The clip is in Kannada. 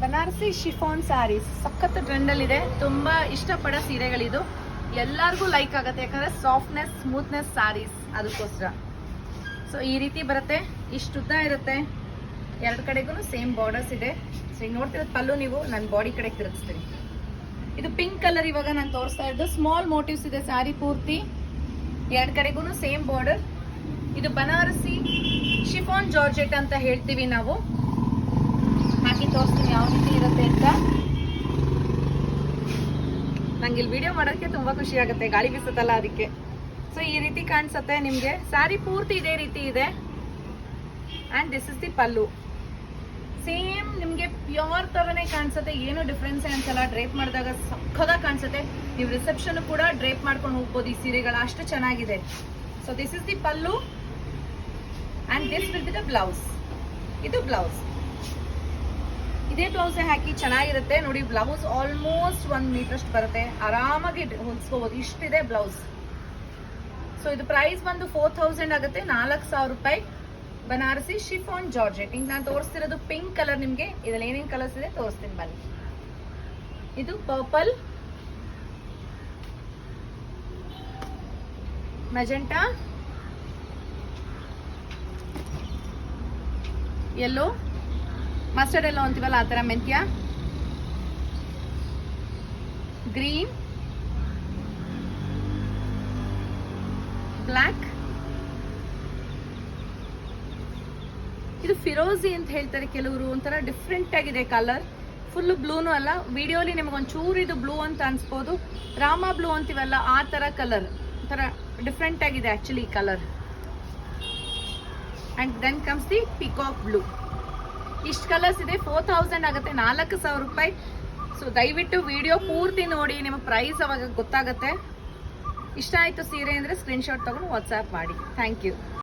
ಬನಾರಸಿ ಶಿಫಾನ್ ಸ್ಯಾರೀಸ್ ಸಖತ್ ಟ್ರೆಂಡಲ್ಲಿದೆ. ತುಂಬ ಇಷ್ಟಪಡೋ ಸೀರೆಗಳಿದು. ಎಲ್ಲರಿಗೂ ಲೈಕ್ ಆಗುತ್ತೆ. ಯಾಕಂದರೆ ಸಾಫ್ಟ್ನೆಸ್, ಸ್ಮೂತ್ನೆಸ್ ಸ್ಯಾರೀಸ್ ಅದಕ್ಕೋಸ್ಕರ. ಸೊ ಈ ರೀತಿ ಬರುತ್ತೆ. ಇಷ್ಟು ಉದ್ದ ಇರುತ್ತೆ. ಎರಡು ಕಡೆಗೂ ಸೇಮ್ ಬಾರ್ಡರ್ಸ್ ಇದೆ. ಸೊ ಈಗ ನೋಡ್ತಿರೋದು ಪಲ್ಲು ನೀವು ನನ್ನ ಬಾಡಿ ಕಡೆ ತಿರುಗಿಸ್ತೀನಿ. ಇದು ಪಿಂಕ್ ಕಲರ್ ಇವಾಗ ನಾನು ತೋರಿಸ್ತಾ ಇದ್ದು ಸ್ಮಾಲ್ ಮೋಟಿವ್ಸ್ ಇದೆ ಸ್ಯಾರಿ ಪೂರ್ತಿ. ಎರಡು ಕಡೆಗೂ ಸೇಮ್ ಬಾರ್ಡರ್ ಇದು ಬನಾರಸಿ ಶಿಫಾನ್ ಜಾರ್ಜೆಟ್ ಅಂತ ಹೇಳ್ತೀವಿ ನಾವು. ಹಾಕಿ ತೋರಿಸ್ತೀನಿ ಯಾವ ರೀತಿ ಇರುತ್ತೆ ಅಂತ. ನಂಗೆ ಇಲ್ಲಿ ವಿಡಿಯೋ ಮಾಡೋಕ್ಕೆ ತುಂಬಾ ಖುಷಿ ಆಗುತ್ತೆ, ಗಾಳಿ ಬೀಸುತ್ತಲ್ಲ ಅದಕ್ಕೆ. ಸೊ ಈ ರೀತಿ ಕಾಣಿಸುತ್ತೆ ನಿಮಗೆ. ಸ್ಯಾರಿ ಪೂರ್ತಿ ಇದೇ ರೀತಿ ಇದೆ. And this is the pallu same ನಿಮಗೆ ಪ್ಯೂರ್ ಥರನೇ ಕಾಣಿಸುತ್ತೆ, ಏನು ಡಿಫ್ರೆನ್ಸ್ ಅನ್ಸಲ್ಲ. ಡ್ರೇಪ್ ಮಾಡಿದಾಗ ಸಖದಾಗಿ ಕಾಣಿಸುತ್ತೆ. ನೀವು ರಿಸೆಪ್ಷನ್ ಕೂಡ ಡ್ರೇಪ್ ಮಾಡ್ಕೊಂಡು ಹೋಗ್ಬೋದು ಈ ಸೀರೆಗಳು. ಅಷ್ಟು ಚೆನ್ನಾಗಿದೆ. So this is the pallu and this will be the blouse ಇದು ಬ್ಲೌಸ್ ಇದೇ ಬ್ಲೌಸ್ ಹಾಕಿ ಚೆನ್ನಾಗಿರುತ್ತೆ. ನೋಡಿ, ಬ್ಲೌಸ್ ಆಲ್ಮೋಸ್ಟ್ ಒನ್ ಮೀಟರ್ಷ್ಟು ಬರುತ್ತೆ. ಆರಾಮಾಗಿ ಹೊಲಿಸ್ಕೋಬೋದು. ಇಷ್ಟಿದೆ ಬ್ಲೌಸ್. ಸೊ ಇದು ಪ್ರೈಸ್ ಬಂದು ಫೋರ್ ಥೌಸಂಡ್ ಆಗುತ್ತೆ. ನಾಲ್ಕು ಸಾವಿರ ರೂಪಾಯಿ ಬನಾರಸಿ ಶಿಫಾನ್ ಜಾರ್ಜೆಟ್. ಈಗ ನಾನು ತೋರಿಸ್ತಿರೋದು ಪಿಂಕ್ ಕಲರ್ ನಿಮಗೆ. ಇದ್ರಲ್ಲಿ ಏನೇನು ಕಲರ್ಸ್ ಇದೆ ತೋರಿಸ್ತೀನಿ ಬನ್ನಿ. ಇದು purple magenta yellow mustard yellow ಅಂತೀವಲ್ಲ ಆ ಥರ ಮೆಂತ್ಯ ಗ್ರೀನ್ ಬ್ಲ್ಯಾಕ್ ಇದು ಫಿರೋಜಿ ಅಂತ ಹೇಳ್ತಾರೆ ಕೆಲವರು, ಒಂಥರ ಡಿಫ್ರೆಂಟ್ ಆಗಿದೆ ಕಲರ್ ಫುಲ್ ಬ್ಲೂನು ಅಲ್ಲ. ವಿಡಿಯೋಲಿ ನಿಮಗೆ ಒಂಚೂರು ಇದು ಬ್ಲೂ ಅಂತ ಅನ್ಸ್ಬೋದು. ರಾಮ ಬ್ಲೂ ಅಂತೀವಲ್ಲ, ಆ ಥರ ಕಲರ್ ಒಂಥರ ಡಿಫ್ರೆಂಟ್ ಆಗಿದೆ actually colour and then comes the peacock blue ಇಷ್ಟು ಕಲರ್ಸ್ ಇದೆ. ಫೋರ್ ತೌಸಂಡ್ ಆಗುತ್ತೆ. ನಾಲ್ಕು ಸಾವಿರ ರೂಪಾಯಿ. ಸೊ ದಯವಿಟ್ಟು ವಿಡಿಯೋ ಪೂರ್ತಿ ನೋಡಿ. ನಿಮಗೆ ಪ್ರೈಸ್ ಅವಾಗ ಗೊತ್ತಾಗುತ್ತೆ. ಇಷ್ಟ ಆಯಿತು ಸೀರೆ ಅಂದರೆ ಸ್ಕ್ರೀನ್ಶಾಟ್ ತೊಗೊಂಡು ವಾಟ್ಸಾಪ್ ಮಾಡಿ. Thank you